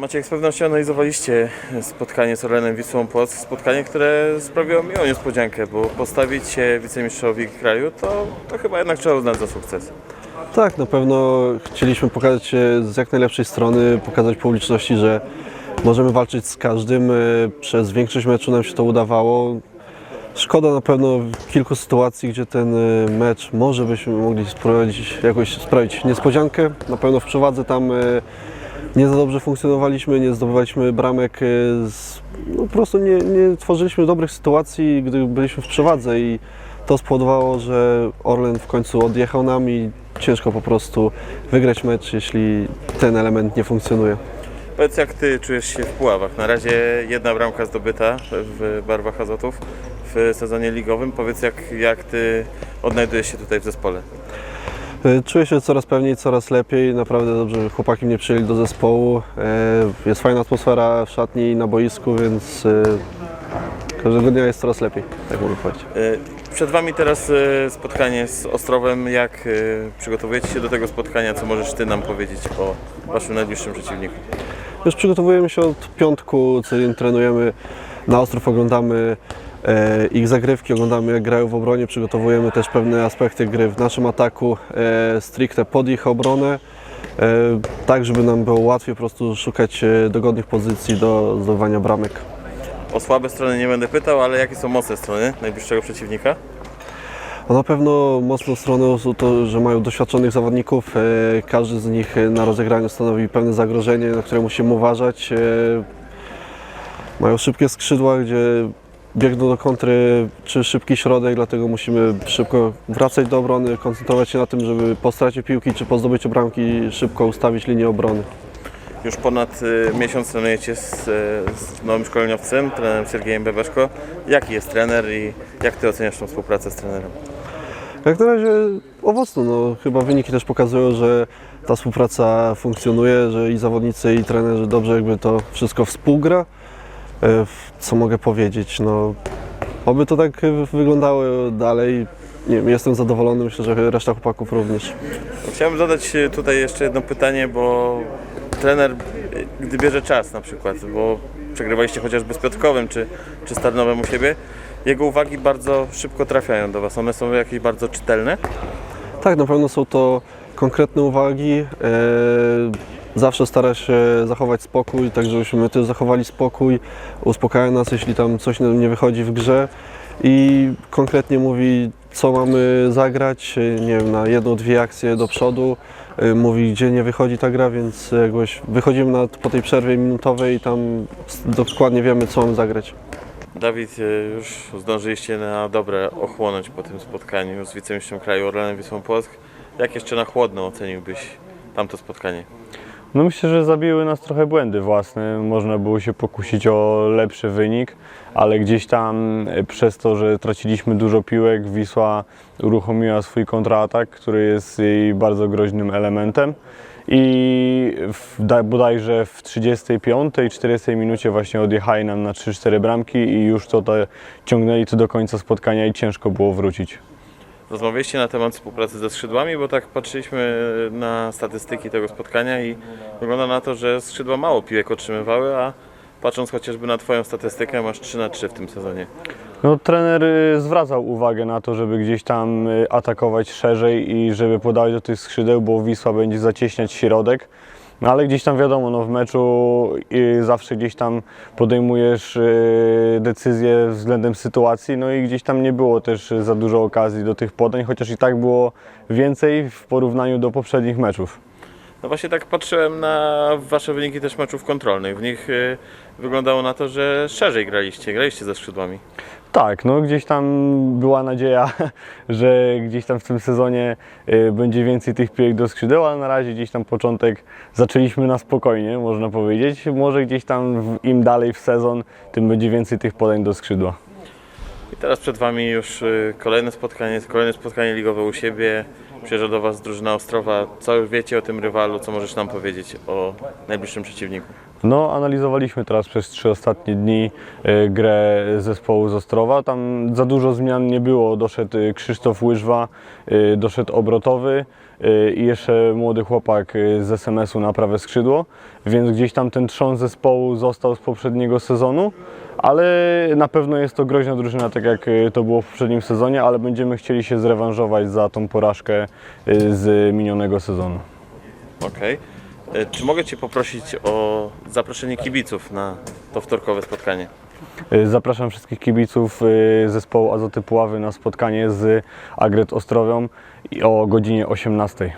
Maciek, z pewnością analizowaliście spotkanie z Orlenem Wisłą Płock, spotkanie, które sprawiło miłą niespodziankę, bo postawić się wicemistrzowi kraju, to, to chyba jednak trzeba uznać za sukces. Tak, na pewno chcieliśmy pokazać się z jak najlepszej strony, pokazać publiczności, że możemy walczyć z każdym. Y, Przez większość meczu nam się to udawało. Szkoda na pewno kilku sytuacji, gdzie ten y, mecz może byśmy mogli sprowadzić, jakoś sprawić niespodziankę. Na pewno w przewadze tam y, nie za dobrze funkcjonowaliśmy, nie zdobywaliśmy bramek, y, z, no, po prostu nie, nie tworzyliśmy dobrych sytuacji, gdy byliśmy w przewadze i to spowodowało, że Orlen w końcu odjechał nam i ciężko po prostu wygrać mecz, jeśli ten element nie funkcjonuje. Powiedz, jak Ty czujesz się w Puławach? Na razie jedna bramka zdobyta w barwach Azotów w sezonie ligowym. Powiedz, jak, jak Ty odnajdujesz się tutaj w zespole? Y, Czuję się coraz pewniej, coraz lepiej. Naprawdę dobrze chłopaki mnie przyjęli do zespołu. Y, Jest fajna atmosfera w szatni i na boisku, więc y, każdego dnia jest coraz lepiej, tak mogę powiedzieć. E, Przed Wami teraz e, spotkanie z Ostrowem. Jak e, przygotowujecie się do tego spotkania? Co możesz Ty nam powiedzieć o Waszym najbliższym przeciwniku? Już przygotowujemy się od piątku, co dzień trenujemy na Ostrów, oglądamy e, ich zagrywki, oglądamy jak grają w obronie, przygotowujemy też pewne aspekty gry w naszym ataku, e, stricte pod ich obronę, e, tak żeby nam było łatwiej po prostu szukać dogodnych pozycji do zdobywania bramek. O słabe strony nie będę pytał, ale jakie są mocne strony najbliższego przeciwnika? No na pewno mocną stroną to, że mają doświadczonych zawodników. Każdy z nich na rozegraniu stanowi pewne zagrożenie, na które musimy uważać. Mają szybkie skrzydła, gdzie biegną do kontry czy szybki środek, dlatego musimy szybko wracać do obrony, koncentrować się na tym, żeby po stracie piłki czy po zdobyciu bramki szybko ustawić linię obrony. Już ponad e, miesiąc trenujecie z, e, z nowym szkoleniowcem, trenerem Siergiejem Bebeszko. Jaki jest trener i jak Ty oceniasz tą współpracę z trenerem? Jak na razie owocno. No, chyba wyniki też pokazują, że ta współpraca funkcjonuje, że i zawodnicy, i trenerzy dobrze jakby to wszystko współgra. E, Co mogę powiedzieć? No, oby to tak e, wyglądało dalej. Nie wiem, jestem zadowolony, myślę, że reszta chłopaków również. Chciałem zadać e, tutaj jeszcze jedno pytanie, bo trener, gdy bierze czas na przykład, bo przegrywaliście chociażby z Piotrkowym czy, czy Starnowem u siebie, jego uwagi bardzo szybko trafiają do Was. One są jakieś bardzo czytelne. Tak, na pewno są to konkretne uwagi. Zawsze stara się zachować spokój, tak żebyśmy my też zachowali spokój. Uspokaja nas, jeśli tam coś nie wychodzi w grze i konkretnie mówi, co mamy zagrać, nie wiem, na jedną, dwie akcje do przodu. E, Mówi, gdzie nie wychodzi ta gra, więc jakoś wychodzimy na, po tej przerwie minutowej i tam dokładnie wiemy, co mamy zagrać. Dawid, e, już zdążyliście na dobre ochłonąć po tym spotkaniu z wicemistrzem kraju Orlenem Wisłą Płock. Jak jeszcze na chłodno oceniłbyś tamto spotkanie? No myślę, że zabiły nas trochę błędy własne. Można było się pokusić o lepszy wynik, ale gdzieś tam e, przez to, że traciliśmy dużo piłek, Wisła uruchomiła swój kontratak, który jest jej bardzo groźnym elementem. I w, da- bodajże w 35, 40 minucie właśnie odjechali nam na 3-4 bramki i już to te, ciągnęli to do końca spotkania i ciężko było wrócić. Rozmawialiście na temat współpracy ze skrzydłami, bo tak patrzyliśmy na statystyki tego spotkania i wygląda na to, że skrzydła mało piłek otrzymywały, a patrząc chociażby na Twoją statystykę, masz 3 na 3 w tym sezonie. No, trener y, zwracał uwagę na to, żeby gdzieś tam y, atakować szerzej i żeby podawać do tych skrzydeł, bo Wisła będzie zacieśniać środek. No ale gdzieś tam wiadomo, no w meczu y, zawsze gdzieś tam podejmujesz y, decyzje względem sytuacji, no i gdzieś tam nie było też za dużo okazji do tych podań, chociaż i tak było więcej w porównaniu do poprzednich meczów. No właśnie tak patrzyłem na Wasze wyniki też meczów kontrolnych. W nich y, wyglądało na to, że szerzej graliście, graliście ze skrzydłami. Tak, no gdzieś tam była nadzieja, że gdzieś tam w tym sezonie y, będzie więcej tych piłek do skrzydeł, ale na razie gdzieś tam początek zaczęliśmy na spokojnie, można powiedzieć. Może gdzieś tam im dalej w sezon, tym będzie więcej tych podań do skrzydła. Teraz przed Wami już y, kolejne spotkanie, kolejne spotkanie ligowe u siebie. Przyjeżdża do Was drużyna Ostrowa. Co już wiecie o tym rywalu? Co możesz nam powiedzieć o najbliższym przeciwniku? No, analizowaliśmy teraz przez trzy ostatnie dni y, grę zespołu z Ostrowa. Tam za dużo zmian nie było. Doszedł y, Krzysztof Łyżwa, y, doszedł Obrotowy. i jeszcze młody chłopak z SMS-u na prawe skrzydło, więc gdzieś tam ten trzon zespołu został z poprzedniego sezonu, ale na pewno jest to groźna drużyna, tak jak to było w poprzednim sezonie, ale będziemy chcieli się zrewanżować za tą porażkę z minionego sezonu. Okej. E, Czy mogę Cię poprosić o zaproszenie kibiców na to wtorkowe spotkanie? Y, Zapraszam wszystkich kibiców y, zespołu Azoty Puławy na spotkanie z Agret Ostrowią o godzinie 18.